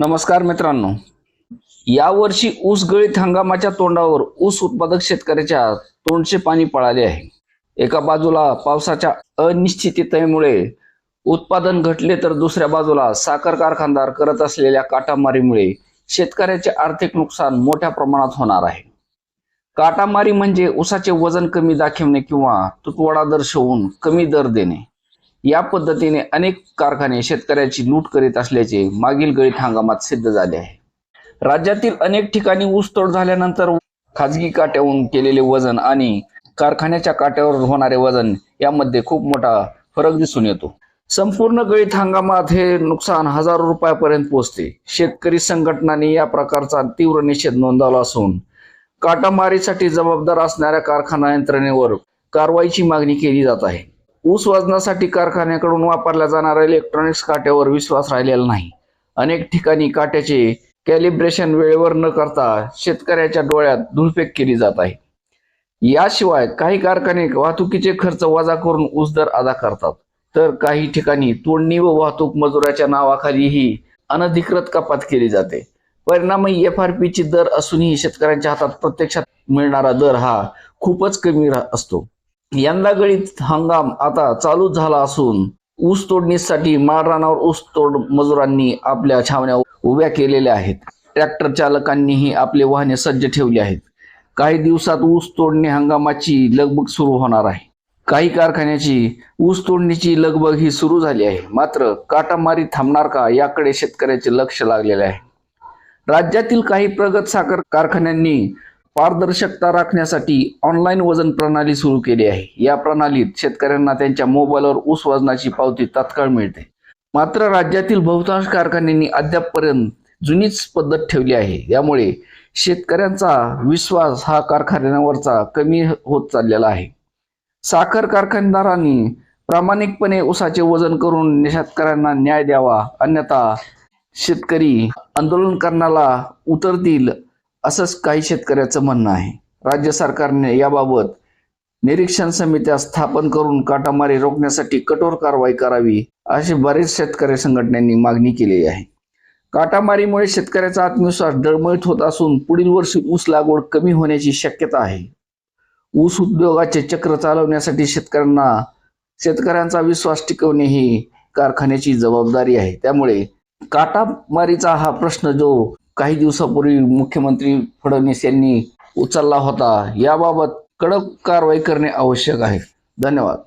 नमस्कार मित्रांनो. यावर्षी ऊस गळीत हंगामाच्या तोंडावर ऊस उत्पादक शेतकऱ्याच्या तोंडचे पाणी पळाले आहे. एका बाजूला पावसाच्या अनिश्चिततेमुळे उत्पादन घटले तर दुसऱ्या बाजूला साखर कारखानदार करत असलेल्या काटामारीमुळे शेतकऱ्याचे आर्थिक नुकसान मोठ्या प्रमाणात होणार आहे. काटामारी म्हणजे ऊसाचे वजन कमी दाखवणे किंवा तुटवडा दर्शवून कमी दर देणे. या पद्धतीने अनेक कारखाने शेतकऱ्याची लूट करीत असल्याचे मागील गळीत हंगामात सिद्ध झाले आहे. राज्यातील अनेक ठिकाणी ऊसतोड झाल्यानंतर खाजगी काट्याहून केलेले वजन आणि कारखान्याच्या काट्यावर होणारे वजन यामध्ये खूप मोठा फरक दिसून येतो. संपूर्ण गळीत हंगामात हे नुकसान हजारो रुपयापर्यंत पोहोचते. शेतकरी संघटनांनी या प्रकारचा तीव्र निषेध नोंदवला असून काटामारीसाठी जबाबदार असणाऱ्या कारखाना यंत्रणेवर कारवाईची मागणी केली जात आहे. ऊस वजनासाठी कारखान्याकडून वापरल्या जाणाऱ्या इलेक्ट्रॉनिक्स काट्यावर विश्वास राहिलेला नाही. अनेक ठिकाणी काट्याचे कॅलिब्रेशन वेळेवर न करता शेतकऱ्याच्या डोळ्यात धुळफेक केली जात आहे. याशिवाय काही कारखाने वाहतुकीचे खर्च वजा करून ऊस दर अदा करतात. तर काही ठिकाणी तोडणी व वाहतूक मजुराच्या नावाखालीही अनधिकृत कपात केली जाते. परिणामी एफ आर पीची दर असूनही शेतकऱ्यांच्या हातात प्रत्यक्षात मिळणारा दर हा खूपच कमी असतो. यंदा गळीत हंगाम आता चालू झाला असून ऊस तोडणीसाठी माळरानावर ऊस तोड मजुरांनी आपल्या छावण्या उभ्या केलेल्या आहेत. ट्रॅक्टर चालकांनीही आपले वाहने सज्ज ठेवली आहेत. काही दिवसात ऊस तोडणी हंगामाची लगबग सुरू होणार आहे. काही कारखान्याची ऊस तोडणीची लगबग ही सुरू झाली आहे. मात्र काटामारी थांबणार का याकडे शेतकऱ्याचे लक्ष लागलेले आहे. राज्यातील काही प्रगत साखर कारखान्यांनी पारदर्शकता राखण्यासाठी ऑनलाईन वजन प्रणाली सुरू केली आहे. या प्रणालीत शेतकऱ्यांना त्यांच्या मोबाईलवर ऊस वजनाची पावती तात्काळ मिळते. मात्र राज्यातील बहुतांश कारखान्यांनी अद्यापपर्यंत जुनीच पद्धत ठेवली आहे. यामुळे शेतकऱ्यांचा विश्वास हा कारखान्यांवरचा कमी होत चाललेला आहे. साखर कारखानदारांनी प्रामाणिकपणे ऊसाचे वजन करून शेतकऱ्यांना न्याय द्यावा. अन्यथा शेतकरी आंदोलन करण्याला उतरतील असंच काही शेतकऱ्याचं म्हणणं आहे. राज्य सरकारने याबाबत निरीक्षण समित्या स्थापन करून काटामारी रोखण्यासाठी कठोर कारवाई करावी अशी बरेच शेतकरी संघटनांनी मागणी केली आहे. काटामारीमुळे शेतकऱ्याचा आत्मविश्वास डळमळीत होत असून पुढील वर्षी ऊस लागवड कमी होण्याची शक्यता आहे. ऊस उद्योगाचे चक्र चालवण्यासाठी शेतकऱ्यांना शेतकऱ्यांचा विश्वास टिकवणे ही कारखान्याची जबाबदारी आहे. त्यामुळे काटामारीचा हा प्रश्न जो काही दिवसापूर्वी मुख्यमंत्री फडणवीस यांनी उचलला होता. याबाबत कडक कारवाई करणे आवश्यक आहे. धन्यवाद.